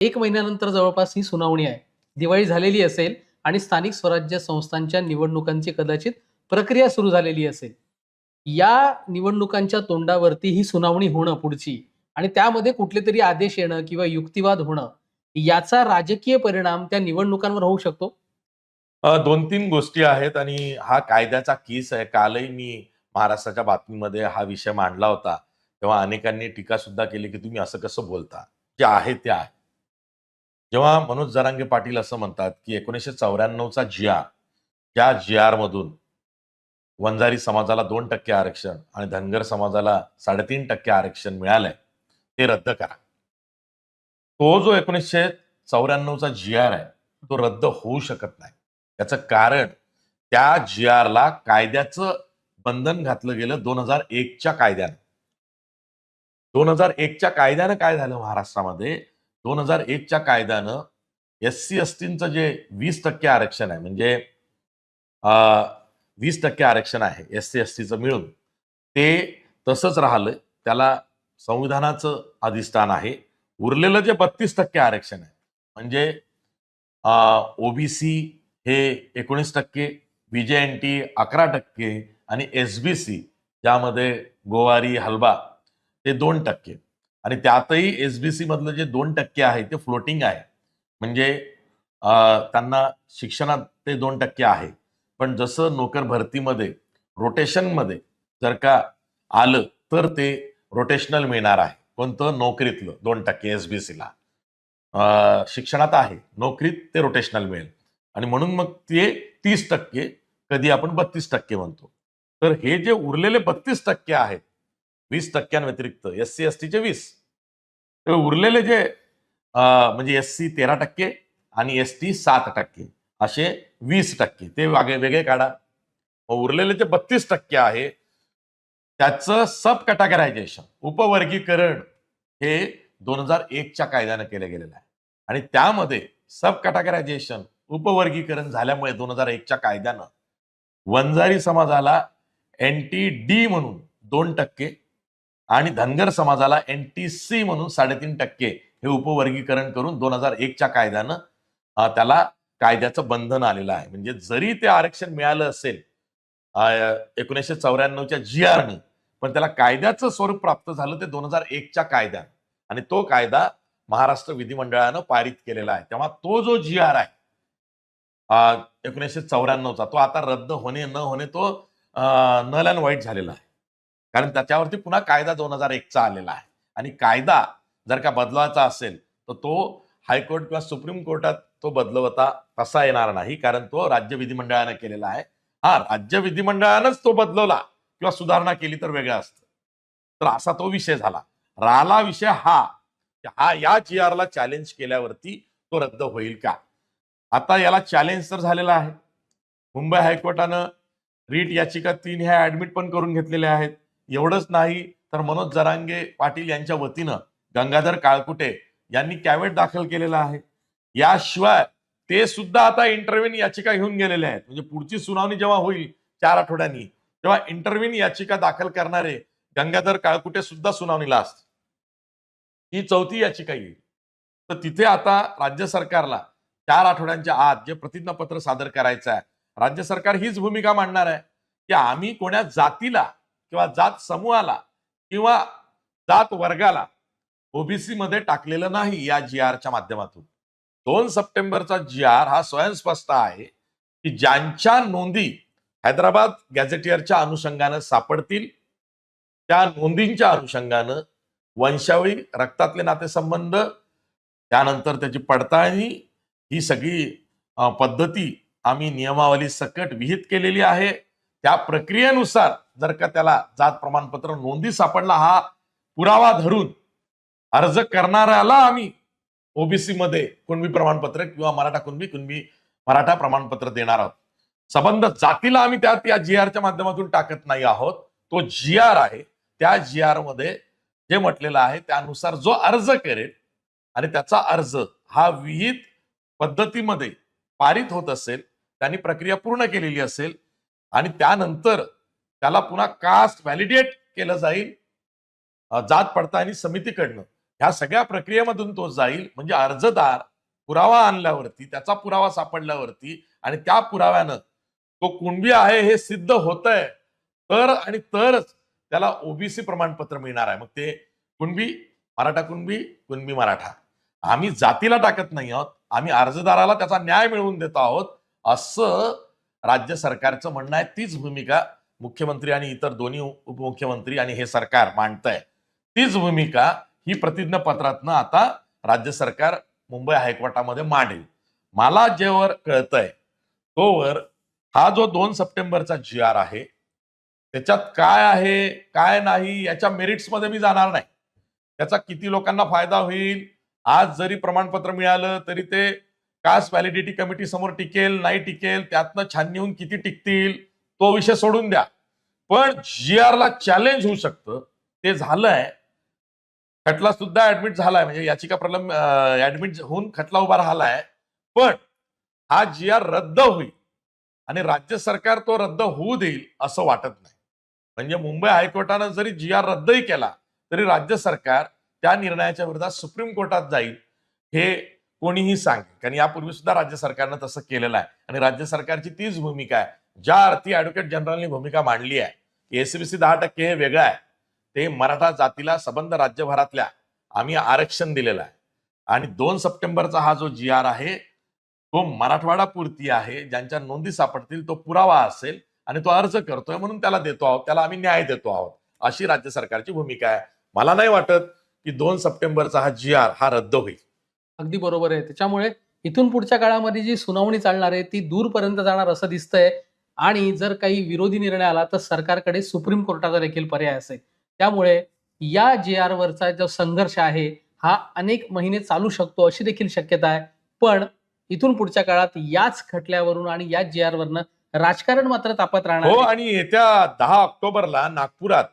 एक महिन्यानंतर जवळपास ही सुनावणी आहे. दिवाळी झालेली असेल आणि स्थानिक स्वराज्य संस्थांच्या निवडणुकांची कदाचित प्रक्रिया सुरू झालेली असेल. या निवडणुकांच्या तोंडावरती ही सुनावणी होणं पुढची आणि त्यामध्ये कुठले तरी आदेश येणं किंवा युक्तिवाद होणं याचा राजकीय परिणाम त्या निवडणुकांवर होऊ शकतो? दोन तीन गोष्टी आहेत आणि हा कायद्याचा केस आहे. कालही मी महाराष्ट्राच्या बातमीमध्ये हा विषय मांडला होता. तेव्हा अनेकांनी टीका सुद्धा केली की तुम्ही असं कसं बोलता? जे आहे ते आहे. जेव्हा मनोज जरांगे पाटील असं म्हणतात की एकोणीसशे चौऱ्याण्णवचा जी आर त्या जी आरमधून वंजारी समाजाला दोन टक्के आरक्षण आणि धनगर समाजाला साडेतीन टक्के आरक्षण मिळालंय ते रद्द करा. तो जो एकोणीसशे चौऱ्याण्णवचा जी आर आहे तो रद्द होऊ शकत नाही. याचं कारण त्या जी आरला कायद्याचं बंधन घातलं गेलं दोन हजार एकच्या कायद्यानं. दोन हजार एकच्या कायद्यानं काय झालं महाराष्ट्रामध्ये? दोन हजार एकच्या कायद्यानं एस सी एस टीचं जे वीस टक्के आरक्षण आहे म्हणजे वीस टक्के आरक्षण आहे एस सी एस टीचं मिळून ते तसंच राहिलं त्याला संविधानाचं अधिष्ठान आहे. उरलेलं जे बत्तीस टक्के आरक्षण आहे म्हणजे ओबीसी हे एकोणीस टक्के एन टी अकरा टक्के आणि एस बी सी ज्यामध्ये गोवारी हलबा ते दोन टक्के. आणि त्यातही एस बी सी मधलं जे दोन टक्के आहे ते फ्लोटिंग आहे. म्हणजे त्यांना शिक्षणात ते दोन टक्के आहे. पण जसं नोकर भरतीमध्ये रोटेशनमध्ये जर का आलं तर ते रोटेशनल मिळणार आहे. कोणतं? नोकरीतलं दोन टक्के एस बी सीला शिक्षणात आहे. नोकरीत ते रोटेशनल मिळेल. आणि म्हणून मग ते तीस टक्के कधी आपण बत्तीस टक्के म्हणतो. तर हे जे उरलेले बत्तीस टक्के आहेत वीस टक्क्यांव्यतिरिक्त एस सी एस टीचे वीस. उरलेले जे म्हणजे एस सी तेरा टक्के आणि एस टी सात टक्के असे वीस टक्के. ते वेगळे वेगळे काढा. उरलेले जे बत्तीस टक्के आहे त्याचं सब कॅटागरायझेशन उपवर्गीकरण हे दोन हजार एकच्या कायद्यानं केलं गेलेलं आहे. आणि त्यामध्ये सब कॅटागरायझेशन उपवर्गीकरण झाल्यामुळे दोन हजार एकच्या कायद्यानं वंजारी समाजाला एन टी डी म्हणून दोन टक्के आणि धनगर समाजाला एन टी सी म्हणून साडेतीन टक्के हे उपवर्गीकरण करून दोन हजार एकच्या कायद्यानं त्याला कायद्याचं बंधन आलेलं आहे. म्हणजे जरी ते आरक्षण मिळालं असेल एकोणीसशे चौऱ्याण्णवच्या जी आरनी पण त्याला कायद्याचं स्वरूप प्राप्त झालं ते दोन हजार एकच्या कायद्यानं. आणि तो कायदा महाराष्ट्र विधिमंडळानं पारित केलेला आहे. तेव्हा तो जो जी आर आहे एकोणीसशे चौऱ्याण्णवचा तो आता रद्द होणे न होणे तो नल अँड व्हाईट झालेला आहे. कारण त्याच्यावरती पुन्हा कायदा दोन हजार एकचा आलेला आहे. आणि कायदा जर का बदलायचा असेल तर तो हायकोर्ट किंवा सुप्रीम कोर्टात तो बदलवता तसा येणार नाही कारण तो राज्य विधिमंडळानं केलेला आहे. हा राज्य विधिमंडळानंच तो बदलवला किंवा सुधारणा केली तर वेगळं असतं. तर असा तो विषय झाला. राहिला विषय हा हा या जी आरला चॅलेंज केल्यावरती तो रद्द होईल का? आता याला चॅलेंज तर झालेला आहे. मुंबई हायकोर्टानं रीट याचिका तीन ह्या ऍडमिट पण करून घेतलेल्या आहेत. एवढंच नाही तर मनोज जरांगे पाटील यांच्या वतीनं गंगाधर काळकुटे यांनी कॅवेट दाखल केलेला आहे. याशिवाय ते सुद्धा आता इंटरव्हिन याचिका घेऊन गेलेले आहेत. म्हणजे पुढची सुनावणी जेव्हा होईल चार आठवड्यांनी तेव्हा इंटरव्हिन याचिका दाखल करणारे गंगाधर काळकुटे सुद्धा सुनावणीला असतील. ही चौथी याचिका येईल. तर तिथे आता राज्य सरकारला चार आठवड्यांच्या आत जे प्रतिज्ञापत्र सादर करायचं आहे राज्य सरकार हीच भूमिका मांडणार आहे की आम्ही कोण्या जातीला किंवा जात समूहाला किंवा जात वर्गाला ओबीसी मध्ये टाकलेलं नाही या जी आरच्या माध्यमातून. दोन सप्टेंबरचा जी आर हा स्वयंस्पष्ट आहे की ज्यांच्या नोंदी हैदराबाद गॅझेटियरच्या अनुषंगानं सापडतील त्या नोंदींच्या अनुषंगानं वंशावळी रक्तातले नातेसंबंध त्यानंतर त्याची पडताळणी ही सगळी पद्धती आम्ही नियमावली सकट विहित केलेली आहे. त्या प्रक्रियेनुसार जर का त्याला जात प्रमाणपत्र नोंदी सापडला हा पुरावा धरून अर्ज करणाऱ्याला आम्ही ओबीसी मध्ये कुणबी प्रमाणपत्र किंवा मराठा कुणबी कुणबी मराठा प्रमाणपत्र देणार आहोत. संबंध जातीला आम्ही त्यात या जी आरच्या माध्यमातून टाकत नाही आहोत. तो जी आर आहे. त्या जी आरमध्ये जे म्हटलेलं आहे त्यानुसार जो अर्ज करेल आणि त्याचा अर्ज हा विहित पद्धतीमध्ये पारित होत असेल त्यांनी प्रक्रिया पूर्ण केलेली असेल आणि त्यानंतर त्याला पुन्हा कास्ट व्हॅलिडेट केलं जाईल जात पडताळणी समितीकडनं. ह्या सगळ्या प्रक्रियेमधून तो जाईल म्हणजे अर्जदार पुरावा आणल्यावरती त्याचा पुरावा सापडल्यावरती आणि त्या पुराव्यानं तो कुणबी आहे हे सिद्ध होत आहे तर आणि तरच त्याला ओबीसी प्रमाणपत्र मिळणार आहे. मग ते कुणबी? मराठा कुणबी? कुणबी मराठा. आम्ही जातीला टाकत नाही आहोत आम्ही अर्जदाराला त्याचा न्याय मिळवून देत आहोत असं राज्य सरकारचं म्हणणं आहे तीच भूमिका मुख्यमंत्री आणि इतर दोन्ही उपमुख्यमंत्री आणि हे सरकार मांडतंय. तीच भूमिका ही प्रतिज्ञापत्रातनं आता राज्य सरकार मुंबई हायकोर्टामध्ये मांडेल. मला जेवर कळतंय तोवर हा जो दोन सप्टेंबरचा जी आर आहे त्याच्यात काय आहे काय नाही याच्या मेरिट्समध्ये मी जाणार नाही. त्याचा किती लोकांना फायदा होईल आज जरी प्रमाणपत्र मिळालं तरी ते कास्ट व्हॅलिडिटी कमिटी समोर टिकेल नाही टिकेल त्यातनं छाननी होऊन किती टिकतील तो विषय सोडून द्या. पण जी ला चॅलेंज होऊ शकतं. ते झालंय. खटला सुद्धा ऍडमिट झालाय. म्हणजे याचिका प्रलंब ऍडमिट होऊन खटला उभा राहिलाय. पण हा जी आर रद्द होईल. आणि राज्य सरकार तो रद्द होऊ देईल असं वाटत नाही. म्हणजे मुंबई हायकोर्टानं जरी जी आर रद्दही केला तरी राज्य सरकार त्या निर्णयाच्या विरोधात सुप्रीम कोर्टात जाईल. हे कोणीही सांगेल. कारण यापूर्वी सुद्धा राज्य सरकारनं तसं केलेलं आहे. आणि राज्य सरकारची तीच भूमिका आहे. ज्या अर्थी ऍडव्होकेट जनरलनी भूमिका मांडली आहे एसीबीसी दहा टक्के हे वेगळं आहे. ते मराठा जातीला सबंध राज्यभरातल्या आम्ही आरक्षण दिलेलं आहे. आणि दोन सप्टेंबरचा हा जो जी आर आहे तो मराठवाडा पुरती आहे. ज्यांच्या नोंदी सापडतील तो पुरावा असेल आणि तो अर्ज करतोय म्हणून त्याला देतो आहोत. त्याला आम्ही न्याय देतो आहोत. अशी राज्य सरकारची भूमिका आहे. मला नाही वाटत की दोन सप्टेंबरचा हा जी आर हा रद्द होईल. अगदी बरोबर आहे. त्याच्यामुळे इथून पुढच्या काळामध्ये जी सुनावणी चालणार आहे ती दूरपर्यंत जाणार असं दिसतंय. आणि जर काही विरोधी निर्णय आला तर सरकारकडे सुप्रीम कोर्टाचा देखील पर्याय असेल. त्यामुळे या जे आर वरचा जो संघर्ष आहे हा अनेक महिने चालू शकतो अशी देखील शक्यता आहे. पण इथून पुढच्या काळात याच खटल्यावरून आणि याच जे आर वरनं राजकारण मात्र तापत राहणार हो. आणि येत्या दहा ऑक्टोबरला नागपुरात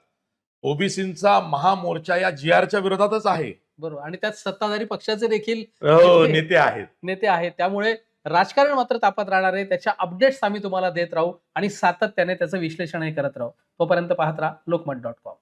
ओबीसींचा महामोर्चा या जी आरच्या विरोधातच आहे. बरोबर. आणि त्यात सत्ताधारी पक्षाचे देखील हो, नेते आहेत. नेते आहेत. त्यामुळे राजकारण मात्र तापत राहणार आहे. त्याच्या अपडेट्स आम्ही तुम्हाला देत राहू आणि सातत्याने त्याचं विश्लेषणही करत राहू. तोपर्यंत पाहत राहा लोकमत डॉट कॉम.